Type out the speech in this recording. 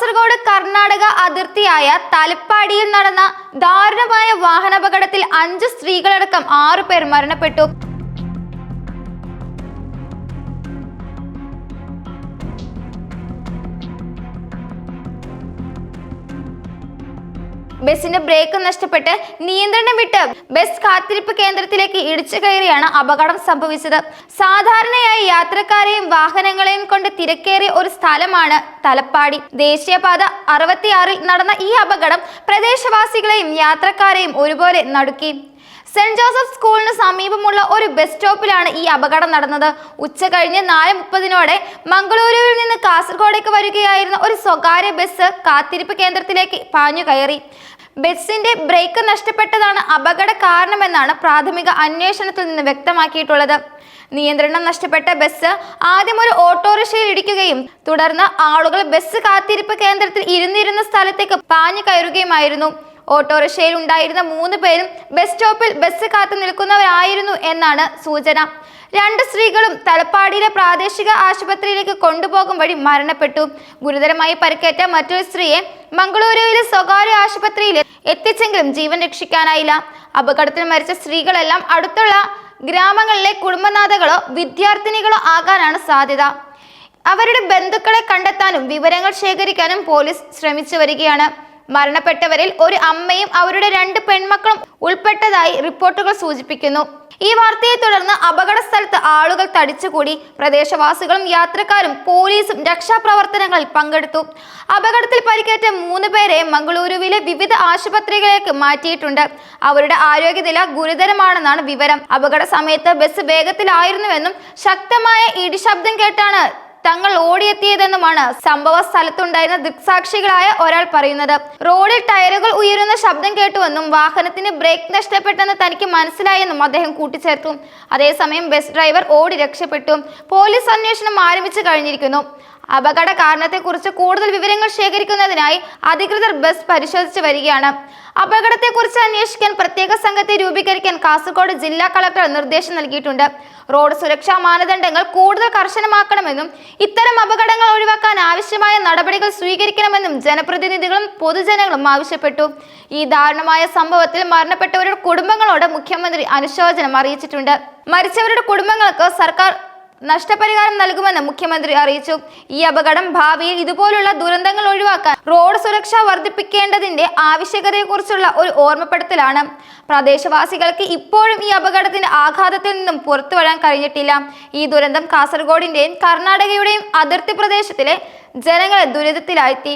കാസർഗോഡ് കർണാടക അതിർത്തിയായ തലപ്പാടിയിൽ നടന്ന ദാരുണമായ വാഹനാപകടത്തിൽ അഞ്ച് സ്ത്രീകളടക്കം ആറു പേർ മരണപ്പെട്ടു. ബസിന്റെ ബ്രേക്ക് നഷ്ടപ്പെട്ട് നിയന്ത്രണം വിട്ട് ബസ് കാത്തിരിപ്പ് കേന്ദ്രത്തിലേക്ക് ഇടിച്ചു കയറിയാണ് അപകടം സംഭവിച്ചത്. സാധാരണയായി യാത്രക്കാരെയും വാഹനങ്ങളെയും കൊണ്ട് തിരക്കേറിയ ഒരു സ്ഥലമാണ് തലപ്പാടി. ദേശീയപാത അറുപത്തിയാറിൽ നടന്ന ഈ അപകടം പ്രദേശവാസികളെയും യാത്രക്കാരെയും ഒരുപോലെ നടുക്കി. സെന്റ് ജോസഫ് സ്കൂളിന് സമീപമുള്ള ഒരു ബസ് സ്റ്റോപ്പിലാണ് ഈ അപകടം നടന്നത്. ഉച്ച കഴിഞ്ഞ് നാല് മുപ്പതിനോടെ മംഗളൂരുവിൽ നിന്ന് കാസർഗോഡേക്ക് വരികയായിരുന്ന ഒരു സ്വകാര്യ ബസ് കാത്തിരിപ്പ് കേന്ദ്രത്തിലേക്ക് പാഞ്ഞു കയറി. ബസിന്റെ ബ്രേക്ക് നഷ്ടപ്പെട്ടതാണ് അപകട കാരണമെന്നാണ് പ്രാഥമിക അന്വേഷണത്തിൽ നിന്ന് വ്യക്തമാക്കിയിട്ടുള്ളത്. നിയന്ത്രണം നഷ്ടപ്പെട്ട ബസ് ആദ്യം ഒരു ഓട്ടോറിക്ഷയിൽ ഇടിക്കുകയും തുടർന്ന് ആളുകൾ ബസ് കാത്തിരിപ്പ് കേന്ദ്രത്തിൽ ഇരുന്നിരുന്ന സ്ഥലത്തേക്ക് പാഞ്ഞു കയറുകയുമായിരുന്നു. ഓട്ടോറിക്ഷയിൽ ഉണ്ടായിരുന്ന മൂന്ന് പേരും ബസ് സ്റ്റോപ്പിൽ ബസ് കാത്തു നിൽക്കുന്നവരായിരുന്നു എന്നാണ് സൂചന. രണ്ട് സ്ത്രീകളും തലപ്പാടിയിലെ പ്രാദേശിക ആശുപത്രിയിലേക്ക് കൊണ്ടുപോകും വഴി മരണപ്പെട്ടു. ഗുരുതരമായി പരിക്കേറ്റ മറ്റൊരു സ്ത്രീയെ മംഗളൂരുവിലെ സ്വകാര്യ ആശുപത്രിയിൽ എത്തിച്ചെങ്കിലും ജീവൻ രക്ഷിക്കാനായില്ല. അപകടത്തിൽ മരിച്ച സ്ത്രീകളെല്ലാം അടുത്തുള്ള ഗ്രാമങ്ങളിലെ കുടുംബനാഥകളോ വിദ്യാർത്ഥിനികളോ ആകാനാണ് സാധ്യത. അവരുടെ ബന്ധുക്കളെ കണ്ടെത്താനും വിവരങ്ങൾ ശേഖരിക്കാനും പോലീസ് ശ്രമിച്ചു വരികയാണ്. മരണപ്പെട്ടവരിൽ ഒരു അമ്മയും അവരുടെ രണ്ട് പെൺമക്കളും ഉൾപ്പെട്ടതായി റിപ്പോർട്ടുകൾ സൂചിപ്പിക്കുന്നു. ഈ വാർത്തയെ തുടർന്ന് അപകട സ്ഥലത്ത് ആളുകൾ തടിച്ചുകൂടി. പ്രദേശവാസികളും യാത്രക്കാരും പോലീസും രക്ഷാപ്രവർത്തനങ്ങളിൽ പങ്കെടുത്തു. അപകടത്തിൽ പരിക്കേറ്റ മൂന്ന് പേരെ മംഗളൂരുവിലെ വിവിധ ആശുപത്രികളിലേക്ക് മാറ്റിയിട്ടുണ്ട്. അവരുടെ ആരോഗ്യനില ഗുരുതരമാണെന്നാണ് വിവരം. അപകട സമയത്ത് ബസ് വേഗത്തിലായിരുന്നുവെന്നും ശക്തമായ ഇടിശബ്ദം കേട്ടാണ് തങ്ങൾ ഓടിയെത്തിയതെന്നുമാണ് സംഭവ സ്ഥലത്തുണ്ടായിരുന്ന ദൃക്സാക്ഷികളായ ഒരാൾ പറയുന്നത്. റോഡിൽ ടയറുകൾ ഉയരുന്ന ശബ്ദം കേട്ടുവെന്നും വാഹനത്തിന് ബ്രേക്ക് നഷ്ടപ്പെട്ടെന്ന് തനിക്ക് മനസ്സിലായെന്നും അദ്ദേഹം കൂട്ടിച്ചേർത്തു. അതേസമയം ബസ് ഡ്രൈവർ ഓടി രക്ഷപ്പെട്ടു. പോലീസ് അന്വേഷണം ആരംഭിച്ചു കഴിഞ്ഞിരിക്കുന്നു. അപകട കാരണത്തെക്കുറിച്ച് കൂടുതൽ വിവരങ്ങൾ ശേഖരിക്കുന്നതിനായി അധികൃതർ ബസ് പരിശോധിച്ചു വരികയാണ്. അപകടത്തെക്കുറിച്ച് അന്വേഷിക്കാൻ പ്രത്യേക സംഘത്തെ രൂപീകരിക്കാൻ കാസർഗോഡ് ജില്ലാ കളക്ടർ നിർദ്ദേശം നൽകിയിട്ടുണ്ട്. റോഡ് സുരക്ഷാ മാനദണ്ഡങ്ങൾ കൂടുതൽ കർശനമാക്കണമെന്നും ഇത്തരം അപകടങ്ങൾ ഒഴിവാക്കാൻ ആവശ്യമായ നടപടികൾ സ്വീകരിക്കണമെന്നും ജനപ്രതിനിധികളും പൊതുജനങ്ങളും ആവശ്യപ്പെട്ടു. ഈ ദാരുണമായ സംഭവത്തിൽ മരണപ്പെട്ടവരുടെ കുടുംബങ്ങളോട് മുഖ്യമന്ത്രി അനുശോചനം അറിയിച്ചിട്ടുണ്ട്. മരിച്ചവരുടെ കുടുംബങ്ങൾക്ക് സർക്കാർ നഷ്ടപരിഹാരം നൽകുമെന്ന് മുഖ്യമന്ത്രി അറിയിച്ചു. ഈ അപകടം ഭാവിയിൽ ഇതുപോലുള്ള ദുരന്തങ്ങൾ ഒഴിവാക്കാൻ റോഡ് സുരക്ഷ വർദ്ധിപ്പിക്കേണ്ടതിന്റെ ആവശ്യകതയെക്കുറിച്ചുള്ള ഒരു ഓർമ്മപ്പെടുത്തലാണ്. പ്രദേശവാസികൾക്ക് ഇപ്പോഴും ഈ അപകടത്തിന്റെ ആഘാതത്തിൽ നിന്നും പുറത്തു വരാൻ കഴിഞ്ഞിട്ടില്ല. ഈ ദുരന്തം കാസർഗോഡിന്റെയും കർണാടകയുടെയും അതിർത്തി പ്രദേശത്തിലെ ജനങ്ങളെ ദുരിതത്തിലാഴ്ത്തി.